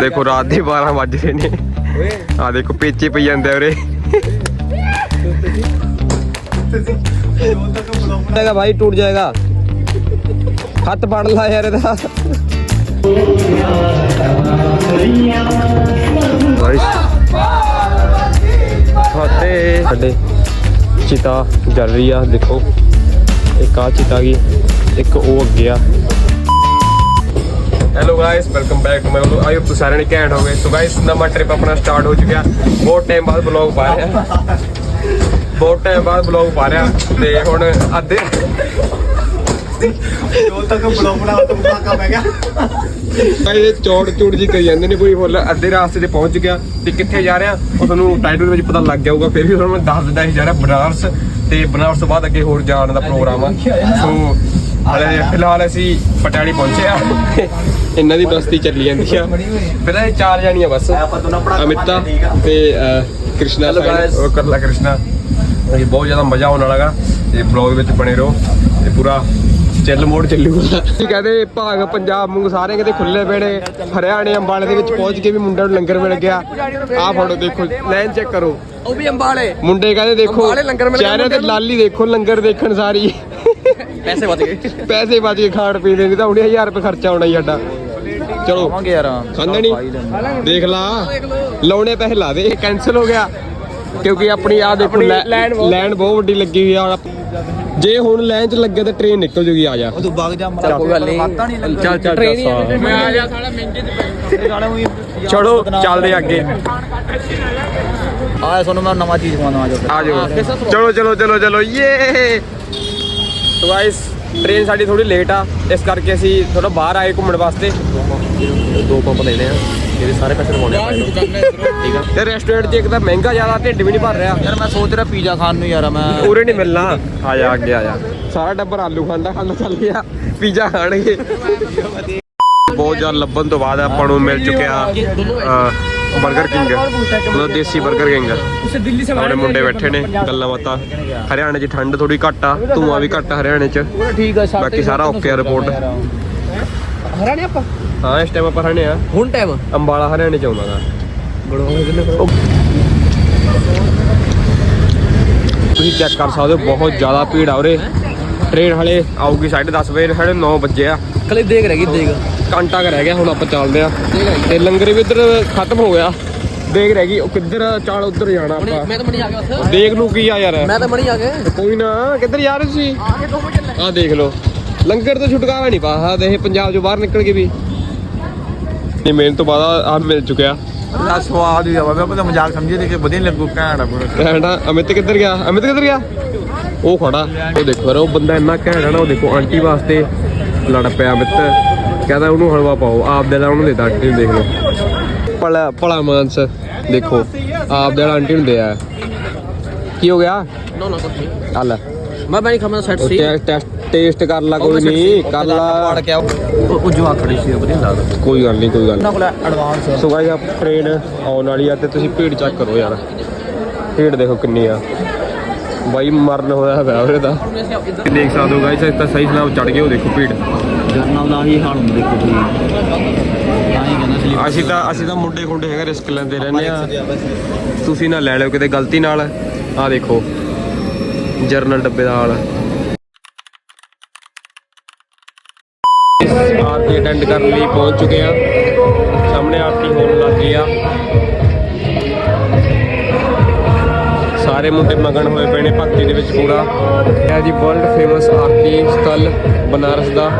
ਦੇਖੋ ਰਾਤ ਦੇ 12 ਵੱਜ ਰਹੇ ਨੇ। ਆ ਦੇਖੋ ਪੇਚੇ ਪਈ ਜਾਂਦੇ ਉਰੇ। ਜਾਏਗਾ ਭਾਈ ਟੁੱਟ ਜਾਏਗਾ। ਹੱਥ ਪੜ ਲਾ ਯਾਰ ਇਹਦਾ। ਸਾਡੇ ਚਿਤਾ ਜਲ ਰਹੀ ਆ ਦੇਖੋ। ਇੱਕ ਆ ਚਿਤਾ ਗਈ ਇੱਕ ਉਹ ਅੱਗੇ ਆ। Guys welcome back to my vlog I hope ਤੁਸੀਂ ਸਾਰੇ ਨੇ ਘੈਂਟ ਹੋ ਗਏ। ਸੋ ਗਾਇਸ ਨਵਾਂ ਟ੍ਰਿਪ ਆਪਣਾ ਸਟਾਰਟ ਹੋ ਚੁੱਕਿਆ। ਬਹੁਤ ਟਾਈਮ ਬਾਅਦ ਵਲੌਗ ਪਾ ਰਿਹਾ। ਬਹੁਤ ਟਾਈਮ ਬਾਅਦ ਵਲੌਗ ਪਾ ਰਿਹਾ। ਤੇ ਹੁਣ ਅੱਧੇ ਜੋ ਤੱਕ ਤਾਂ ਮੁਕਾਕਾ ਪੈ ਗਿਆ। ਇਹ ਚੌੜ ਚੂੜ ਜੀ ਕਰੀ ਜਾਂਦੇ ਨੇ ਕੋਈ ਫੁੱਲ ਅੱਧੇ ਰਾਸਤੇ ਤੇ ਪਹੁੰਚ ਗਿਆ ਤੇ ਕਿੱਥੇ ਜਾ ਰਿਹਾ? ਉਹ ਤੁਹਾਨੂੰ ਟਾਈਟਲ ਵਿੱਚ ਪਤਾ ਲੱਗ ਜਾਊਗਾ ਫਿਰ ਵੀ ਤੁਹਾਨੂੰ ਮੈਂ ਦੱਸ ਦਿੰਦਾ ਸੀ ਜਾ ਰਿਹਾ ਬਨਾਰਸ। ਤੇ ਬਨਾਰਸ ਤੋਂ ਬਾਅਦ ਅੱਗੇ ਹੋਰ ਜਾਣ ਦਾ ਪ੍ਰੋਗਰਾਮ ਆ। ਸੋ ਹਾਲੇ ਫਿਲਹਾਲ ਅਸੀਂ ਪਟਿਆਲੇ ਪਹੁੰਚੇ ਆ। ਇਹਨਾਂ ਦੀ ਬਸਤੀ ਚੱਲੀ ਜਾਂਦੀ ਆ। ਪਹਿਲਾਂ ਇਹ ਚਾਰ ਜਾਣੀਆਂ ਬਸ। ਅਮਿਤਾ ਤੇ ਕ੍ਰਿਸ਼ਨਾ. ਉਹ ਕਰਲਾ ਕ੍ਰਿਸ਼ਨਾ। ਇਹ ਬਹੁਤ ਜ਼ਿਆਦਾ ਮਜ਼ਾ ਆਉਣ ਵਾਲਾਗਾ ਤੇ ਬਲੌਗ ਵਿੱਚ ਬਣੇ ਰਹੋ। ਤੇ ਪੂਰਾ ਚਿੱਲ ਮੋਡ ਚੱਲੂਗਾ ਕਹਿੰਦੇ ਭਾਗ ਪੰਜਾਬ ਵਾਂਗੂ ਸਾਰੇ ਕਿਤੇ ਖੁੱਲੇ ਪੇੜੇ ਹਰਿਆਣੇ ਅੰਬਾਲੇ ਦੇ ਵਿੱਚ ਪਹੁੰਚ ਕੇ ਵੀ ਮੁੰਡਿਆਂ ਨੂੰ ਲੰਗਰ ਮਿਲ ਗਿਆ। ਆਹ ਫੋਟੋ ਦੇਖੋ ਲਾਈਨ ਚੈੱਕ ਕਰੋ। ਉਹ ਵੀ ਅੰਬਾਲੇ। ਮੁੰਡੇ ਕਹਿੰਦੇ ਦੇਖੋ ਚਿਹਰੇ ਤੇ। ਲਾਲੀ ਦੇਖੋ ਲੰਗਰ ਦੇਖਣ ਸਾਰੀ। ਪੈਸੇ ਵਧ ਗਏ। ਪੈਸੇ ਬਚ ਕੇ ਖਾਣ ਪੀਣ ਦੇ ਨਹੀਂ ਤਾਂ ਹੁਣੇ 1000 ਰੁਪਏ ਖਰਚਾ ਆਉਣਾ ਹੀ ਸਾਡਾ। ਚਲੋ ਆਵਾਂਗੇ ਯਾਰ। ਖਾਂਦਾ ਨਹੀਂ ਦੇਖ ਲਾ ਲਾਉਣੇ ਪੈਸੇ ਲਾ ਦੇ ਕੈਨਸਲ ਹੋ ਗਿਆ। ਕਿਉਂਕਿ ਆਪਣੀ ਆ ਦੇਖੋ ਲੈਨ ਬਹੁਤ ਵੱਡੀ ਲੱਗੀ ਹੋਈ ਆ। ਜੇ ਹੁਣ ਲਾਈਨ 'ਚ ਲੱਗੇ ਤਾਂ ਟ੍ਰੇਨ ਨਿਕਲ ਜੂਗੀ ਆ ਜਾ। ਉਹ ਤੂੰ ਵਗ ਜਾ ਚੱਲ ਕੋਈ ਗੱਲ ਨਹੀਂ। ਚੱਲ ਚੱਲ ਟ੍ਰੇਨ ਹੀ ਚੱਲ ਮੈਂ ਆ ਜਾ। ਚਲੋ ਚੱਲਦੇ ਅੱਗੇ। ਆ ਤੁਹਾਨੂੰ ਮੈਂ ਨਵਾਂ ਚੀਜ਼ ਖਵਾਉਣਾ ਜੋ। ਆ ਜਾਓ। ਚਲੋ ਚਲੋ ਚਲੋ ਚਲੋ ਯੇ। ਸੋ ਗਾਇਸ ਟ੍ਰੇਨ ਸਾਡੀ ਥੋੜੀ ਲੇਟ ਆ। ਇਸ ਕਰਕੇ ਅਸੀਂ ਥੋੜਾ ਬਾਹਰ ਆਏ ਘੁੰਮਣ ਵਾਸਤੇ। ਦੋ ਪੰਪ ਦੇਣੇ ਆ। ਇਹਦੇ ਸਾਰੇ ਪੈਸੇ ਲਵਾਉਣੇ ਆ ਠੀਕ ਆ। ਤੇ ਰੈਸਟੋਰੈਂਟ 'ਚ ਇੱਕ ਤਾਂ ਮਹਿੰਗਾ ਜ਼ਿਆਦਾ ਢਿੱਡ ਵੀ ਨਹੀਂ ਭਰ ਰਿਹਾ। ਯਾਰ ਮੈਂ ਸੋਚ ਰਿਹਾ ਪੀਜ਼ਾ ਖਾਣ ਨੂੰ ਯਾਰ ਮੈਂ ਉਰੇ ਨਹੀਂ ਮਿਲਣਾ। ਆ ਜਾ ਅੱਗੇ ਆ ਜਾ। ਸਾਰਾ ਟੱਬਰ ਆਲੂ ਖਾਂਦਾ ਖਾਂਦਾ ਚੱਲ ਗਿਆ ਪੀਜ਼ਾ ਖਾਣਗੇ। ਬਹੁਤ ਜ਼ਿਆਦਾ ਲੱਭਣ ਤੋਂ ਬਾਅਦ ਆਪਾਂ ਨੂੰ ਮਿਲ ਚੁੱਕਿਆ 버ਗਰ ਕਿੰਗ ਮਤਲਬ ਦੇਸੀ 버ਗਰ ਕਿੰਗ ਉਸੇ ਦਿੱਲੀ ਸੇ ਆਪਣੇ ਮੁੰਡੇ ਬੈਠੇ ਨੇ ਗੱਲਾਂ ਬਾਤਾਂ। ਹਰਿਆਣੇ 'ਚ ਠੰਡ ਥੋੜੀ ਘੱਟ ਆ ਧੂਆਂ ਵੀ ਘੱਟ ਆ ਹਰਿਆਣੇ 'ਚ। ਠੀਕ ਆ ਸ਼ਾਮ ਬਾਕੀ ਸਾਰਾ ਓਕੇ ਆ ਰਿਪੋਰਟ ਹਰਾਣੇ ਆਪਾਂ? ਹਾਂ ਇਸ ਟਾਈਮ ਆਪਾਂ ਹਰਿਆਣੇ ਆ। ਹੁਣ ਟਾਈਮ ਅੰਬਾਲਾ ਹਰਿਆਣੇ 'ਚ ਆਉਂਦਾ ਗਾ ਤੁਸੀਂ ਚੈੱਕ ਕਰ ਸਕਦੇ ਹੋ ਬਹੁਤ ਜ਼ਿਆਦਾ ਭੀੜ ਆ ਉਰੇ। ਟ੍ਰੇਨ ਹਲੇ ਆਊਗੀ 10:30 ਵਜੇ ਸਾਢੇ 9 ਵਜੇ ਆ। ਕਲੇ ਦੇਖ ਰਹਿ ਗਈ ਦੇਖ। ਘੰਟਾ ਕੁ ਰਹਿ ਗਿਆ ਹੁਣ ਆਪਾਂ ਚੱਲਦੇ ਆ ਤੇ ਲੰਗਰ ਵੀ ਇੱਧਰ ਖਤਮ ਹੋ ਗਿਆ। ਦੇਖ ਰਹਿ ਗਈ ਉਹ ਕਿੱਧਰ ਚੱਲ ਉੱਧਰ ਜਾਣਾ ਆਪਾਂ। ਮੈਂ ਤਾਂ ਮਣੀ ਆ ਗਿਆ ਉੱਥੇ। ਦੇਖ ਨੂੰ ਕੀ ਆ ਯਾਰ। ਮੈਂ ਤਾਂ ਮਣੀ ਆ ਗਿਆ। ਕੋਈ ਨਾ ਕਿੱਧਰ ਜਾ ਰਹੇ ਤੁਸੀਂ? ਆ ਕੇ 2 ਮਿੰਟ ਲੈ ਆਹ ਦੇਖ ਲਓ। ਲੰਗਰ ਤੋਂ ਛੁਟਕਾਰਾ ਨਹੀਂ ਪਾ ਸਕਦੇ ਇਹ ਪੰਜਾਬ ਚੋਂ ਬਾਹਰ ਨਿਕਲ ਕੇ ਵੀ। ਇਹ ਮਿਹਨਤ ਤੋਂ ਬਾਅਦ ਆ ਮਿਲ ਚੁੱਕਿਆ। ਆ ਸਵਾਦ ਹੀ ਆਵਾ ਮੈਂ ਤਾਂ ਮਜ਼ਾਕ ਸਮਝੇ ਤੇ ਕਿ ਵਧੀਆ ਲੱਗੂ ਘੈਂਟ ਆ ਪੂਰਾ। ਕਹਿੰਦਾ ਅਮਿਤ ਕਿੱਧਰ ਗਿਆ? ਅਮਿਤ ਕਿੱਧਰ ਗਿਆ? ਉਹ ਖੜਾ। ਉਹ ਦੇਖੋ ਯਾਰ ਉਹ ਬੰਦਾ ਇੰਨਾ ਘੈਂਟ ਹੈ ਨਾ ਉਹ ਦੇਖੋ ਆਂਟੀ ਵਾਸਤੇ ਲੜ ਪਿਆ ਅਮਿਤ। ਕਹਿੰਦਾ ਉਹਨੂੰ ਹਲਵਾ ਪਾਓ ਆਪ ਦੇ ਦਾ ਉਹਨੂੰ ਦੇ ਆਂਟੀ ਨੂੰ ਦੇਖ ਲਓ। ਭਲਾ ਭਲਾ ਮਾਨਸ ਦੇਖੋ ਆਪ ਦੇ ਆਂਟੀ ਨੂੰ ਦਿਆ ਕੀ ਹੋ ਗਿਆ? ਨੋ ਨੋ ਕੁਝ ਨਹੀਂ। ਚੱਲ। ਮੈਂ ਬਣੀ ਖਾਣਾ ਸੈਟ ਸੀ। ਟੈਸਟ ਟੇਸਟ ਕਰ ਲਾ ਕੋਈ ਨਹੀਂ ਕਰ ਲਾ। ਪੜ ਕੇ ਆਓ ਉਹ ਜਵਾ ਖੜੀ ਸੀ ਵਧੀਆ ਲੱਗਦਾ। ਕੋਈ ਗੱਲ ਨਹੀਂ ਕੋਈ ਗੱਲ ਉਹਨਾਂ ਕੋਲ ਐਡਵਾਂਸ ਸੋ ਗਾਇਸ ਆ ਟ੍ਰੇਨ ਆਉਣ ਵਾਲੀ ਆ ਤੇ ਤੁਸੀਂ ਭੀੜ ਚੈੱਕ ਕਰੋ ਯਾਰ। ਭੀੜ ਦੇਖੋ ਕਿੰਨੀ ਆ। ਬਾਈ ਮਰਨ ਹੋਇਆ ਪਿਆ ਉਹਦੇ ਦਾ ਦੇਖ ਸਕਦੇ ਹੋ ਗਾਇਸ ਤਾਂ ਸਹੀ ਸਲਾਮ ਚੜ ਗਏ ਉਹ ਦੇਖੋ ਭੀੜ। ਜਰਨਲ ਦਾ ਹੀ ਹਾਲ ਹੁੰਦਾ ਦੇਖੋ ਜੀ ਅਸੀਂ ਤਾਂ ਅਸੀਂ ਤਾਂ ਮੁੰਡੇ ਖੁੰਡੇ ਹੈਗੇ ਰਿਸਕ ਲੈਂਦੇ ਰਹਿੰਦੇ ਆ। ਤੁਸੀਂ ਨਾ ਲੈ ਲਿਓ ਕਿਤੇ ਗਲਤੀ ਨਾਲ। ਆ ਦੇਖੋ ਜਰਨਲ ਡੱਬੇ ਦਾ ਹਾਲ। ਆਰਤੀ ਅਟੈਂਡ ਕਰਨ ਲਈ ਪਹੁੰਚ ਚੁੱਕੇ ਆ ਸਾਹਮਣੇ ਆਰਤੀ ਹੋਣ ਲੱਗ ਗਈ ਆ। ਸਾਰੇ ਮੁੰਡੇ ਮਗਨ ਹੋਏ ਪਏ ਨੇ ਭਗਤੀ ਦੇ ਵਿੱਚ ਪੂਰਾ। ਇਹ ਜੀ ਵਰਲਡ ਫੇਮਸ ਆਰਤੀ ਸਥਲ ਬਨਾਰਸ ਦਾ।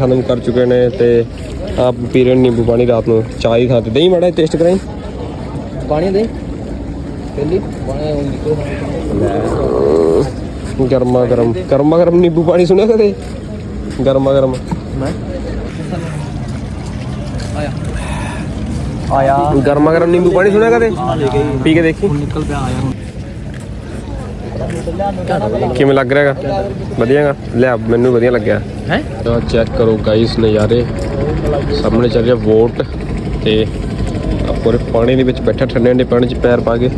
ਖਤਮ ਕਰ ਚੁੱਕੇ ਨੇ ਤੇ ਆਪ ਪੀ ਰਹੇ ਨੇ ਨਿੰਬੂ ਪਾਣੀ ਰਾਤ ਨੂੰ ਚਾਹ ਹੀ ਖਾਤੇ ਦਹੀਂ ਮਾੜਾ ਟੇਸਟ ਕਰਾਈ? ਪਾਣੀ ਦੇ ਪਹਿਲੀ? ਪਾਣੀ ਤੋਂ ਗਰਮਾ ਗਰਮ। ਗਰਮਾ ਗਰਮ ਨਿੰਬੂ ਪਾਣੀ ਸੁਣਿਆ ਕਦੇ? ਗਰਮਾ ਗਰਮ। ਮੈਂ? ਆਇਆ। ਗਰਮਾ ਗਰਮ ਨਿੰਬੂ ਪਾਣੀ ਸੁਣਿਆ ਕਦੇ? ਪੀ ਕੇ ਦੇਖੀ। ਨਿਕਲ ਪਿਆ ਆਇਆ ਕਿਵੇਂ ਲੱਗ ਰਿਹਾ ਹੈਗਾ? ਵਧੀਆਗਾ? ਲਿਆ ਮੈਨੂੰ ਵਧੀਆ ਲੱਗਿਆ। ਹੈ? ਤਾਂ ਚੈੱਕ ਕਰੋ ਗਾਈਸ ਨਜ਼ਾਰੇ। ਸਾਹਮਣੇ ਚੱਲ ਰਿਹਾ ਵੋਟ ਤੇ ਆਪਰੇ ਪਾਣੀ ਦੇ ਵਿੱਚ ਬੈਠਾ ਠੰਡੇ ਠੰਡੇ ਪਾਣੀ 'ਚ ਪੈਰ ਪਾ ਕੇ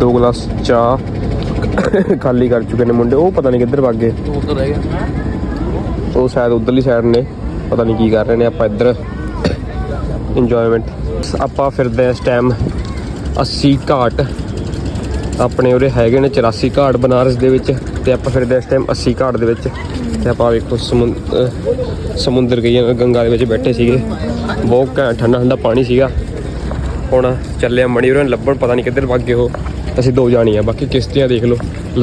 ਦੋ ਗਲਾਸ ਚਾਹ ਖਾਲੀ ਕਰ ਚੁੱਕੇ ਨੇ ਮੁੰਡੇ। ਉਹ ਪਤਾ ਨਹੀਂ ਕਿੱਧਰ ਭੱਗ ਗਏ। ਉਧਰ ਰਹਿ ਗਿਆ ਉਹ ਸ਼ਾਇਦ ਉਧਰਲੀ ਸਾਈਡ ਨੇ ਪਤਾ ਨਹੀਂ ਕੀ ਕਰ ਰਹੇ ਨੇ ਆਪਾਂ ਇੱਧਰ। ਇੰਜੋਇਮੈਂਟ ਆਪਾਂ ਫਿਰਦੇ ਆ ਇਸ ਟਾਈਮ 80 ਘਾਟ। ਆਪਣੇ ਉਰੇ ਹੈਗੇ ਨੇ 84 ਘਾਟ ਬਨਾਰਸ ਦੇ ਵਿੱਚ ਤੇ ਆਪਾਂ ਫਿਰਦੇ ਇਸ ਟਾਈਮ 80 ਘਾਟ ਦੇ ਵਿੱਚ ਤੇ ਆਪਾਂ ਵੇਖੋ ਸਮੁੰਦ- ਸਮੁੰਦਰ ਗਈ ਗੰਗਾ ਦੇ ਵਿੱਚ ਬੈਠੇ ਸੀਗੇ। ਬਹੁਤ ਘੈਂਟ ਠੰਡਾ ਠੰਡਾ ਪਾਣੀ ਸੀਗਾ। ਹੁਣ ਚੱਲਿਆ ਮਣੀ ਉਹਨਾਂ ਲੱਭਣ ਪਤਾ ਨਹੀਂ ਕਿੱਧਰ ਭੱਗ ਗਏ ਉਹ। ਅਸੀਂ ਦੋ ਜਾਣੀ ਆ, ਬਾਕੀ ਕਿਸ਼ਤੀਆਂ ਦੇਖ ਲਓ,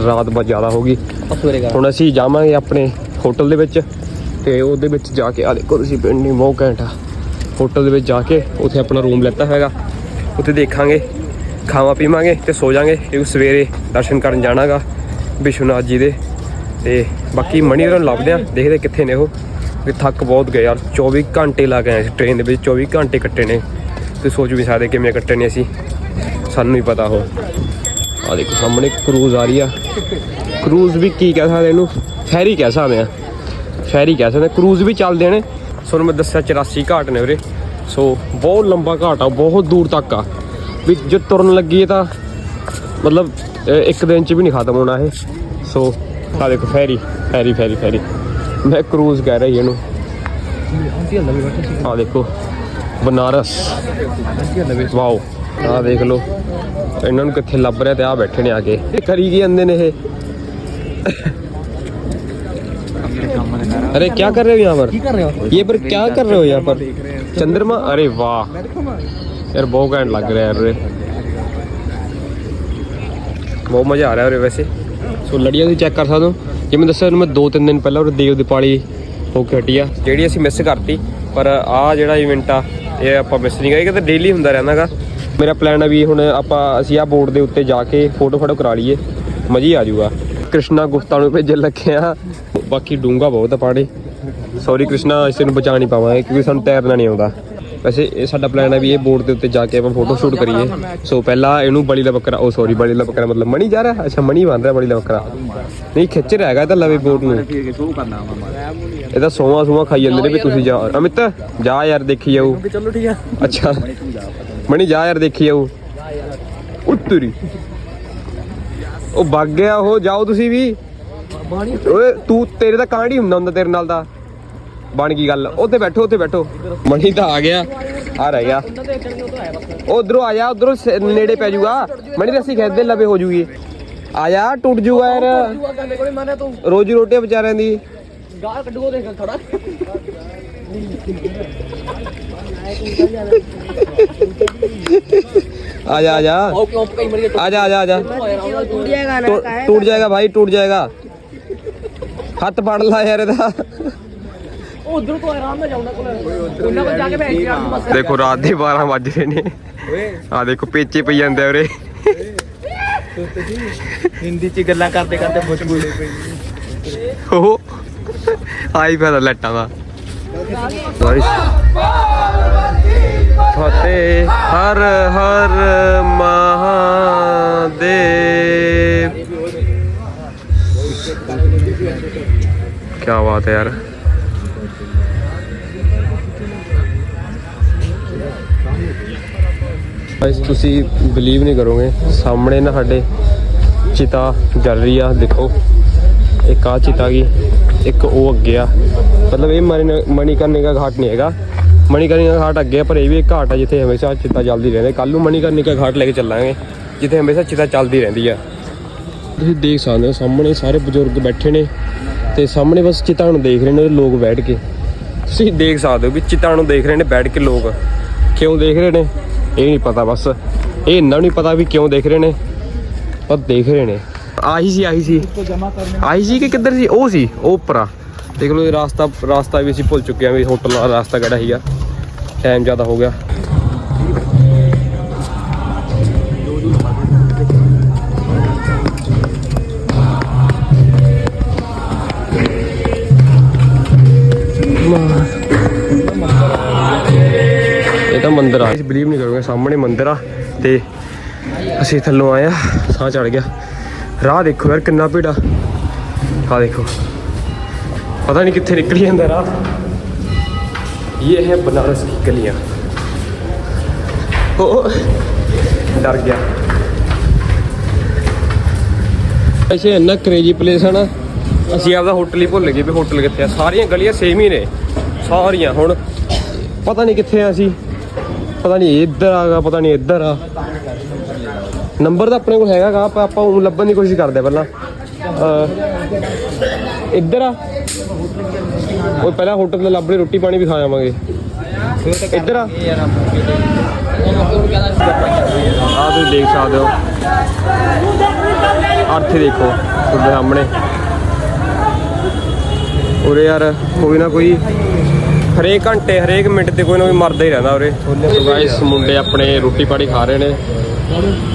ਰਾਤ ਬਹੁਤ ਜ਼ਿਆਦਾ ਹੋ ਗਈ। ਹੁਣ ਅਸੀਂ ਜਾਵਾਂਗੇ ਆਪਣੇ ਹੋਟਲ ਦੇ ਵਿੱਚ ਤੇ ਉਹਦੇ ਵਿੱਚ ਜਾ ਕੇ ਆ ਦੇਖੋ ਤੁਸੀਂ ਪਿੰਡ ਨਹੀਂ ਬਹੁਤ ਘੈਂਟ ਹੋਟਲ ਦੇ ਵਿੱਚ ਜਾ ਕੇ ਉੱਥੇ ਆਪਣਾ ਰੂਮ ਲੈਤਾ ਹੈਗਾ। ਉੱਥੇ ਦੇਖਾਂਗੇ। ਖਾਵਾ ਪੀਵਾਂਗੇ ਤੇ ਸੋ ਜਾਾਂਗੇ ਕਿਉਂਕਿ ਸਵੇਰੇ ਦਰਸ਼ਨ ਕਰਨ ਜਾਣਾਗਾ ਵਿਸ਼ਵਨਾਥ ਜੀ ਦੇ। ਤੇ ਬਾਕੀ ਮਣੀ ਉਹਨਾਂ ਨੂੰ ਲੱਭਦੇ ਆ, ਦੇਖਦੇ ਕਿੱਥੇ ਨੇ ਉਹ। ਵੀ ਥੱਕ ਬਹੁਤ ਗਏ ਯਾਰ 24 ਘੰਟੇ ਲੱਗ ਗਏ ਆਏ ਟ੍ਰੇਨ ਦੇ ਵਿੱਚ 24 ਘੰਟੇ ਕੱਟੇ ਨੇ। ਤੇ ਸੋਚ ਵੀ ਸਕਦੇ ਕਿਵੇਂ ਕੱਟੇ ਨੇ ਅਸੀਂ। ਸਾਨੂੰ ਨਹੀਂ ਪਤਾ ਉਹ। ਆ ਦੇਖੋ ਸਾਹਮਣੇ ਕਰੂਜ਼ ਆ ਰਹੀ ਆ। ਕਰੂਜ਼ ਵੀ ਕੀ ਕਹਿ ਸਕਦੇ ਇਹਨੂੰ? ਫੈਰੀ ਕਹਿ ਸਕਦੇ ਆ। ਫੈਰੀ ਕਹਿ ਸਕਦੇ ਕਰੂਜ਼ ਵੀ ਚੱਲਦੇ ਨੇ। ਤੁਹਾਨੂੰ ਮੈਂ ਦੱਸਿਆ 84 ਘਾਟ ਨੇ ਉਰੇ। ਸੋ ਬਹੁਤ ਲੰਬਾ ਘਾਟ ਆ, ਬਹੁਤ ਦੂਰ ਤੱਕ ਆ। ਵੀ ਜੇ ਤੁਰਨ ਲੱਗੀਏ ਤਾਂ ਮਤਲਬ ਅਹ, ਇੱਕ ਦਿਨ ਚ ਵੀ ਨਹੀਂ ਖਤਮ ਹੋਣਾ ਇਹ ਸੋ ਆ ਦੇਖੋ ਫੈਰੀ ਫੈਰੀ ਫੈਰੀ ਫੈਰੀ ਮੈਂ ਕਰੂਜ਼ ਕਹਿ ਰਹੀ ਇਹਨੂੰ ਆ ਦੇਖੋ ਬਨਾਰਸ ਵਾਓ ਆ ਦੇਖ ਲਓ ਇਹਨਾਂ ਨੂੰ ਕਿੱਥੇ ਲੱਭ ਰਿਹਾ ਤੇ ਆ ਬੈਠੇ ਨੇ ਆ ਕੇ ਇਹ ਕਰੀ ਕੀ ਜਾਂਦੇ ਨੇ ਇਹ अरे क्या कर रहे हो यहाँ पर ਕੀ ਕਰ ਰਹੇ ਹੋ ये पर क्या कर रहे हो यहाँ पर चंद्रमा अरे वाह ਯਾਰ ਬਹੁਤ ਘੈਂਟ ਲੱਗ ਰਿਹਾ ਯਾਰ ਉਰੇ। ਬਹੁਤ ਮਜ਼ਾ ਆ ਰਿਹਾ ਉਰੇ ਵੈਸੇ। ਸੋ ਲੜੀਆਂ ਤੁਸੀਂ ਚੈੱਕ ਕਰ ਸਕਦੇ ਹੋ। ਜਿਵੇਂ ਦੱਸਿਆ ਤੁਹਾਨੂੰ ਮੈਂ 2-3 ਦਿਨ ਪਹਿਲਾਂ ਉਰੇ ਦੇਵ ਦੀਪਾਲੀ ਹੋ ਕੇ ਹਟੀ ਆ, ਜਿਹੜੀ ਅਸੀਂ ਮਿਸ ਕਰਤੀ। ਪਰ ਆ ਜਿਹੜਾ ਇਵੈਂਟ ਆ, ਇਹ ਆਪਾਂ ਮਿਸ ਨਹੀਂ ਕਰਾਂਗੇ ਕਿਤੇ ਡੇਲੀ ਹੁੰਦਾ ਰਹਿੰਦਾਗਾ ਮੇਰਾ ਪਲਾਨ ਆ ਵੀ ਹੁਣ ਆਪਾਂ, ਅਸੀਂ ਆ ਬੋਰਡ ਦੇ ਉੱਤੇ ਜਾ ਕੇ ਫੋਟੋ ਫੋਟੋ ਕਰਾ ਲਈਏ। ਮਜ਼ਾ ਆ ਜਾਊਗਾ। ਕ੍ਰਿਸ਼ਨਾ ਗੁਫਤਾ ਨੂੰ ਭੇਜਣ ਲੱਗੇ ਲੱਗਿਆ ਬਾਕੀ ਡੂੰਗਾ ਬਹੁਤ ਆ ਪਾਣੀ। ਸੌਰੀ ਕ੍ਰਿਸ਼ਨਾ, ਇਸ ਨੂੰ ਬਚਾ ਨਹੀਂ ਪਾਵਾਂਗੇ, ਕਿਉਂਕਿ ਸਾਨੂੰ ਤੈਰਨਾ ਨਹੀਂ ਆਉਂਦਾ। ਵੈਸੇ ਇਹ ਸਾਡਾ ਪਲਾਨ ਹੈ ਵੀ ਇਹ ਬੋਰਡ ਦੇ ਉੱਤੇ ਜਾ ਕੇ ਆਪਾਂ ਫੋਟੋ ਸ਼ੂਟ ਕਰੀਏ। ਸੋ ਪਹਿਲਾਂ ਇਹਨੂੰ ਬਲੀ ਦਾ ਬੱਕਰਾ oh, ਉਹ ਸੌਰੀ ਬਲੀ ਦਾ ਬੱਕਰਾ ਮਤਲਬ ਮਣੀ ਜਾ ਰਿਹਾ? ਅੱਛਾ, ਮਣੀ ਬਣ ਰਿਹਾ ਬਲੀ ਦਾ ਬੱਕਰਾ। ਨਹੀਂ, ਖਿੱਚ ਰਿਹਾ ਹੈਗਾ ਤਾਂ ਲਵੇ ਬੋਰਡ ਨੂੰ। ਫਿਰ ਸੋਵਾ ਸੋਵਾ ਖਾਈ ਜਾਂਦੇ ਨੇ ਵੀ ਤੁਸੀਂ ਜਾ ਅਮਿਤ, ਜਾ ਯਾਰ, ਦੇਖੀ ਜਾਊ। ਚਲੋ ਠੀਕ ਆ ਅੱਛਾ। ਮਣੀ, ਜਾ ਯਾਰ, ਦੇਖੀ ਜਾਊ। ਉੱਤਰੀ ਉਹ ਵਗ ਗਿਆ ਉਹ, ਜਾਓ ਤੁਸੀਂ ਵੀ। ਓਏ, ਤੂੰ ਤੇਰੇ ਤਾਂ ਕਾਂਡ ਹੀ ਹੁੰਦਾ ਹੁੰਦਾ ਤੇਰੇ ਨਾਲ ਦਾ। ਬਣ ਗਈ ਗੱਲ ਉੱਥੇ ਬੈਠੋ ਉੱਥੇ ਬੈਠੋ ਮਣੀ ਤਾਂ ਆ ਗਿਆ ਆ ਰਹਿ ਗਿਆ ਉਹਨਾਂ ਦੇ ਇੱਕਣ ਤੋਂ ਆਇਆ ਬਸ ਉਧਰੋਂ ਆ ਜਾ ਉਧਰੋਂ ਨੇੜੇ ਪੈ ਜਾਊਗਾ ਮਣੀ ਰੱਸੀ ਖੇਦਦੇ ਲਵੇ ਹੋ ਜੂਗੀ ਆ ਜਾ ਟੁੱਟ ਜੂਗਾ ਯਾਰ ਤੂੰ ਆ ਗੰਦੇ ਕੋਲੇ ਮਾਰਿਆ ਤੂੰ ਰੋਜੀ ਰੋਟੀ ਵਿਚਾਰਿਆਂ ਦੀ ਗਾਲ ਕੱਢੂਗਾ ਦੇਖ ਥੋੜਾ ਆ ਜਾ ਆ ਜਾ ਉਹ ਕਿਉਂ ਕਈ ਮਰੀ आ जा आ जा आ जा ਟੁੱਟ ਜਾਏਗਾ टूट टूट जाएगा भाई टूट जाएगा ਹੱਥ ਫੜ ਲਾ ਯਾਰ ਇਹਦਾ ਉਹ ਉਧਰ ਤੋਂ ਆਰਾਮ ਨਾਲ ਜਾਉਂਦਾ ਕੋਲ। ਉਹਨਾਂ ਕੋਲ ਜਾ ਕੇ ਬੈਠ ਗਿਆ ਬਸ। ਦੇਖੋ ਰਾਤ ਦੇ 12 ਵੱਜ ਰਹੇ ਨੇ। ਆ ਦੇਖੋ ਪੇਚੇ ਪਈ ਜਾਂਦੇ ਉਰੇ। ਹਿੰਦੀ ਚ ਗੱਲਾਂ ਕਰਦੇ ਕਰਦੇ ਬੁੱਝ ਬੁੱਲੇ ਪਈ। ਉਹ ਆਈ ਫਾਇਦਾ ਲੈਟਾਂ ਦਾ। ਬਾਰਿਸ਼ ਫਤਿਹ ਹਰ ਹਰ ਮਹਾਦੇਵ। ਕੀ ਬਾਤ ਹੈ ਯਾਰ। ਗਾਇਸ ਤੁਸੀਂ ਬਲੀਵ ਨਹੀਂ ਕਰੋਗੇ। ਸਾਹਮਣੇ ਨਾ ਸਾਡੇ ਚਿਤਾ ਜਲ ਰਹੀ ਆ, ਦੇਖੋ। ਇੱਕ ਆ ਚਿਤਾ ਗਈ ਇੱਕ ਉਹ ਅੱਗੇ ਆ। ਮਤਲਬ ਇਹ ਮਣੀ ਮਣੀਕਰਨੇ ਦਾ ਘਾਟ ਨਹੀਂ ਹੈਗਾ। ਮਣੀਕਰਨੇ ਦਾ ਘਾਟ ਅੱਗੇ ਆ, ਪਰ ਇਹ ਵੀ ਇੱਕ ਘਾਟ ਆ ਜਿੱਥੇ ਹਮੇਸ਼ਾ ਚਿਤਾ ਚੱਲਦੀ ਰਹਿੰਦੇ ਕੱਲ ਨੂੰ ਮਣੀਕਰਨੇ ਦਾ ਘਾਟ ਲੈ ਕੇ ਚੱਲਾਂਗੇ, ਜਿੱਥੇ ਹਮੇਸ਼ਾ ਚਿਤਾ ਚੱਲਦੀ ਰਹਿੰਦੀ ਆ। ਤੁਸੀਂ ਦੇਖ ਸਕਦੇ ਹੋ, ਸਾਹਮਣੇ ਸਾਰੇ ਬਜ਼ੁਰਗ ਬੈਠੇ ਨੇ ਤੇ ਸਾਹਮਣੇ ਬਸ ਚਿਤਾ ਨੂੰ ਦੇਖ ਰਹੇ ਨੇ, ਲੋਕ ਬੈਠ ਕੇ। ਤੁਸੀਂ ਦੇਖ ਸਕਦੇ ਹੋ ਵੀ ਚਿਤਾ ਨੂੰ ਦੇਖ ਰਹੇ ਨੇ, ਬੈਠ ਕੇ ਲੋਕ। ਕਿਉਂ ਦੇਖ ਰਹੇ ਨੇ? ਇਹ ਨਹੀਂ ਪਤਾ ਬਸ। ਇਹ ਇੰਨਾ ਨਹੀਂ ਪਤਾ ਵੀ ਕਿਉਂ ਦੇਖ ਰਹੇ ਨੇ। ਪਰ ਦੇਖ ਰਹੇ ਨੇ। ਆਹੀ ਸੀ ਆਹੀ ਸੀ। ਆਹੀ ਸੀ ਕਿ ਕਿੱਧਰ ਸੀ? ਉਹ ਸੀ, ਉਹ ਉੱਪਰ ਦੇਖ ਲਓ, ਇਹ ਰਾਸਤਾ ਰਾਸਤਾ ਵੀ ਅਸੀਂ ਭੁੱਲ ਚੁੱਕੇ ਆ ਵੀ ਹੋਟਲ ਦਾ ਰਾਸਤਾ ਕਿਹੜਾ ਸੀਗਾ। ਟਾਈਮ ਜ਼ਿਆਦਾ ਹੋ ਗਿਆ। ਇਹ ਤਾਂ ਮੰਦਿਰ ਬਲੀਵ ਨਹੀਂ ਕਰੋਗੇ, ਸਾਹਮਣੇ ਮੰਦਿਰ ਆ ਤੇ ਅਸੀਂ ਥੱਲੋਂ ਆਏ ਆ, ਸਾਹ ਚੜ ਗਿਆ। ਰਾਹ ਦੇਖੋ ਯਾਰ, ਕਿੰਨਾ ਭੀੜਾ ਆ। ਦੇਖੋ। ਪਤਾ ਨਹੀਂ ਕਿੱਥੇ ਨਿਕਲੀ ਜਾਂਦਾ ਰਾਹ। ਇਹ ਹੈ ਬਨਾਰਸ ਕੀ ਗਲੀਆਂ। ਉਹ ਡਰ ਗਿਆ। ਐਸੇ ਇੰਨਾ ਕ੍ਰੇਜੀ ਪਲੇਸ ਹੈ ਨਾ, ਅਸੀਂ ਆਪਦਾ ਹੋਟਲ ਹੀ ਭੁੱਲ ਗਏ ਵੀ ਹੋਟਲ ਕਿੱਥੇ ਆ। ਸਾਰੀਆਂ ਗਲੀਆਂ ਸੇਮ ਹੀ ਨੇ। ਸਾਰੀਆਂ ਹੁਣ ਪਤਾ ਨਹੀਂ ਕਿੱਥੇ ਆ ਅਸੀਂ। ਪਤਾ ਨਹੀਂ ਇੱਧਰ ਆਗਾ ਪਤਾ ਨਹੀਂ ਇੱਧਰ ਆ। ਨੰਬਰ ਤਾਂ ਆਪਣੇ ਕੋਲ ਹੈਗਾਗਾ ਆਪਾਂ ਆਪਾਂ ਉਹ ਲੱਭਣ ਦੀ ਕੋਸ਼ਿਸ਼ ਕਰਦੇ ਆ ਪਹਿਲਾਂ। ਇੱਧਰ ਆ। ਉਹ ਪਹਿਲਾਂ ਹੋਟਲ ਤੇ ਲੱਭ ਲਈ, ਰੋਟੀ ਪਾਣੀ ਵੀ ਖਾ ਜਾਵਾਂਗੇ। ਇੱਧਰ ਆ। ਆ ਤੁਸੀਂ ਦੇਖ ਸਕਦੇ ਹੋ। ਅਰਥ ਦੇਖੋ, ਤੁਹਾਡੇ ਸਾਹਮਣੇ। ਉਰੇ ਯਾਰ, ਕੋਈ ਨਾ ਕੋਈ ਹਰੇਕ ਘੰਟੇ ਹਰੇਕ ਮਿੰਟ ਤੇ ਕੋਈ ਨਾ ਕੋਈ ਮਰਦਾ ਹੀ ਰਹਿੰਦਾ ਉਰੇ। ਗਾਇਸ ਮੁੰਡੇ ਆਪਣੇ ਰੋਟੀ ਪਾਣੀ ਖਾ ਰਹੇ ਨੇ।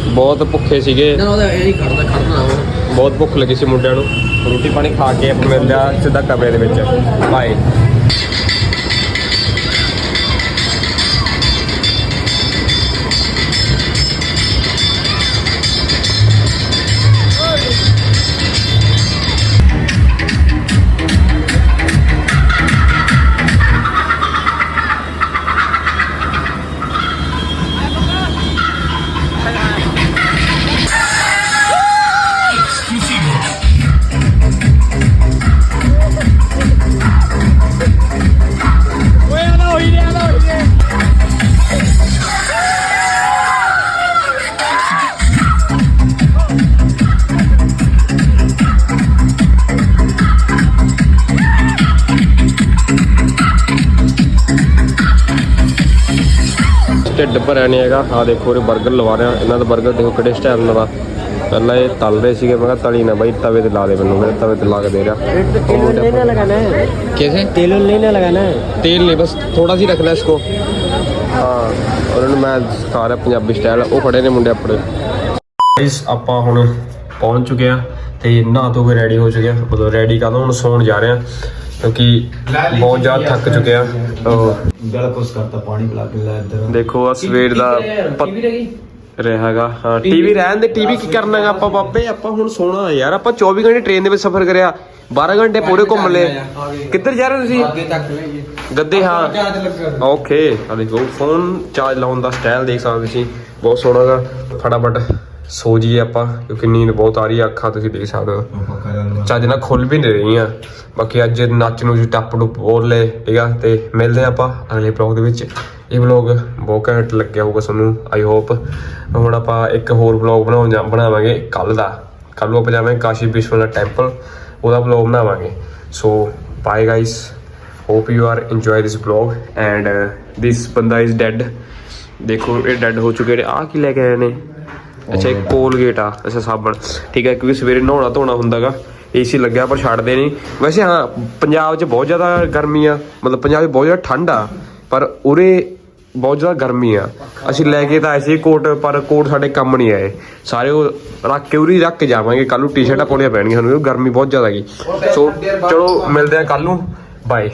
ਬਹੁਤ ਭੁੱਖੇ ਸੀਗੇ। ਬਹੁਤ ਭੁੱਖ ਲੱਗੀ ਸੀ ਮੁੰਡਿਆਂ ਨੂੰ। ਰੋਟੀ ਪਾਣੀ ਖਾ ਕੇ ਆਪਾਂ ਮਿਲਦੇ ਆ ਸਿੱਧਾ ਕਮਰੇ ਦੇ ਵਿੱਚ। ਬਾਏ ਢਿੱਡ ਭਰਿਆ ਨਹੀਂ ਹੈਗਾ। ਆ ਦੇਖੋ ਇਹ 버ਗਰ ਲਵਾ ਰਿਹਾ। ਇਹਨਾਂ ਦਾ 버ਗਰ ਦੇਖੋ ਕਿਹੜੇ ਸਟਾਈਲ ਨਾਲ ਆ ਪਹਿਲਾਂ ਇਹ ਤਲ ਰਹੇ ਸੀਗੇ ਮੈਂ ਕਿਹਾ ਤਲੀ ਨਾ ਬਾਈ ਤਵੇ ਤੇ ਲਾ ਦੇ ਮੈਨੂੰ। ਮੇਰੇ ਤਵੇ ਤੇ ਲਾ ਕੇ ਦੇ ਰਿਹਾ। ਕਿਸੇ तेल उल नहीं ਤੇਲ ਨਹੀਂ ਬਸ ਥੋੜਾ ਜਿਹਾ ਰੱਖਣਾ ਇਸਕੋ ਹਾਂ ਔਰ ਇਹਨੂੰ ਮੈਂ ਸਿਖਾ ਪੰਜਾਬੀ ਸਟਾਈਲ ਉਹ ਖੜੇ ਨੇ ਮੁੰਡੇ ਆਪਣੇ। ਗਾਇਸ ਆਪਾਂ ਹੁਣ ਪਹੁੰਚ ਚੁੱਕੇ ਆ ਤੇ ਨਹਾ ਰੈਡੀ ਹੋ ਚੁੱਕੇ ਮਤਲਬ ਰੈਡੀ ਕਾਹਦੋਂ ਹੁਣ ਸੌਣ ਜਾ ਰਹੇ ਆ ਕਿਉਂਕਿ ਬਹੁਤ ਜ਼ਿਆਦਾ ਥੱਕ ਚੁੱਕਿਆ ਅਹ ਗਲ ਖੁਸ਼ ਕਰਤਾ ਪਾਣੀ ਪਿਲਾ ਕੇ ਲੈ ਇੱਧਰ। ਦੇਖੋ ਆ ਸਵੇਰ ਦਾ ਟੀਵੀ ਰਹਿ? ਗਈ ਹਾਂ ਟੀਵੀ ਰਹਿਣ ਦੇ ਟੀਵੀ ਕੀ ਕਰਨਾਗਾ ਆਪਾਂ ਬਾਬੇ? ਆਪਾਂ ਹੁਣ ਸੋਣਾ ਯਾਰ ਆਪਾਂ 24 ਘੰਟੇ ਟ੍ਰੇਨ ਦੇ ਵਿੱਚ ਸਫ਼ਰ ਕਰਿਆ। 12 ਘੰਟੇ ਪੂਰੇ ਘੁੰਮ ਲਏ। ਕਿੱਧਰ ਜਾ ਰਹੇ ਤੁਸੀਂ? ਅੱਗੇ ਤੱਕ ਲਈਏ ਗੱਦੇ ਹਾਂ। ਓਕੇ ਆ ਦੇਖੋ ਫੋਨ ਚਾਰਜ ਲਾਉਣ ਦਾ ਸਟਾਈਲ ਦੇਖ ਸਕਦੇ ਤੁਸੀਂ। ਬਹੁਤ ਸੋਹਣਾਗਾ ਫਟਾਫਟ। ਸੋ ਜੀਏ ਆਪਾਂ ਕਿਉਂਕਿ ਨੀਂਦ ਬਹੁਤ ਆ ਰਹੀ ਆ ਅੱਖਾਂ ਤੁਸੀਂ ਦੇਖ ਸਕਦੇ ਹੋ। ਚੱਜ ਨਾਲ ਖੁੱਲ ਵੀ ਨਹੀਂ ਰਹੀਆਂ। ਬਾਕੀ ਅੱਜ ਨੱਚ ਨੂੰ ਜੀ ਟੱਪ ਟੁੱਪ ਬੋਲ ਲਏ ਠੀਕ ਆ? ਤੇ ਮਿਲਦੇ ਆਪਾਂ ਅਗਲੇ ਬਲੌਗ ਦੇ ਵਿੱਚ। ਇਹ ਬਲੌਗ ਬਹੁਤ ਘੈਂਟ ਲੱਗਿਆ ਹੋਊਗਾ ਤੁਹਾਨੂੰ ਆਈ ਹੋਪ ਹੁਣ ਆਪਾਂ ਇੱਕ ਹੋਰ ਬਲੌਗ ਬਣਾਉਣ ਜਾ- ਬਣਾਵਾਂਗੇ ਕੱਲ ਦਾ। ਕੱਲ ਨੂੰ ਆਪਾਂ ਜਾਵਾਂਗੇ ਕਾਸ਼ੀ ਵਿਸ਼ਵਨਾਥ ਟੈਂਪਲ ਉਹਦਾ ਬਲੌਗ ਬਣਾਵਾਂਗੇ। So bye guys hope you are enjoy this blog and this ਬੰਦਾ ਇਜ਼ ਡੈਡ ਦੇਖੋ ਇਹ ਡੈਡ ਹੋ ਚੁੱਕੇ ਨੇ। ਆ ਕੀ ਲੈ ਕੇ ਆਏ ਨੇ? ਅੱਛਾ ਇੱਕ ਕੋਲਗੇਟ ਆ ਅੱਛਾ ਸਾਬਣ। ਠੀਕ ਹੈ ਕਿਉਂਕਿ ਸਵੇਰੇ ਨਹਾਉਣਾ ਧੋਣਾ ਹੁੰਦਾਗਾ ਏਸੀ ਲੱਗਿਆ ਪਰ ਛੱਡਦੇ ਨਹੀਂ ਵੈਸੇ ਹਾਂ ਪੰਜਾਬ 'ਚ ਬਹੁਤ ਜ਼ਿਆਦਾ ਗਰਮੀ ਆ। ਮਤਲਬ ਪੰਜਾਬ 'ਚ ਬਹੁਤ ਜ਼ਿਆਦਾ ਠੰਡ ਆ ਪਰ ਉਰੇ ਬਹੁਤ ਜ਼ਿਆਦਾ ਗਰਮੀ ਆ। ਅਸੀਂ ਲੈ ਕੇ ਤਾਂ ਆਏ ਸੀ ਕੋਟ ਪਰ ਕੋਟ ਸਾਡੇ ਕੰਮ ਨਹੀਂ ਆਏ। ਸਾਰੇ ਉਹ ਰੱਖ ਕੇ ਉਰੀ ਰੱਖ ਕੇ ਜਾਵਾਂਗੇ ਕੱਲ ਨੂੰ ਟੀ-ਸ਼ਰਟਾਂ ਪਾਉਣੀਆਂ ਪੈਣਗੀਆਂ ਸਾਨੂੰ ਗਰਮੀ ਬਹੁਤ ਜ਼ਿਆਦਾ ਹੈਗੀ। ਸੋ ਚਲੋ ਮਿਲਦੇ ਆ ਕੱਲ ਨੂੰ। ਬਾਏ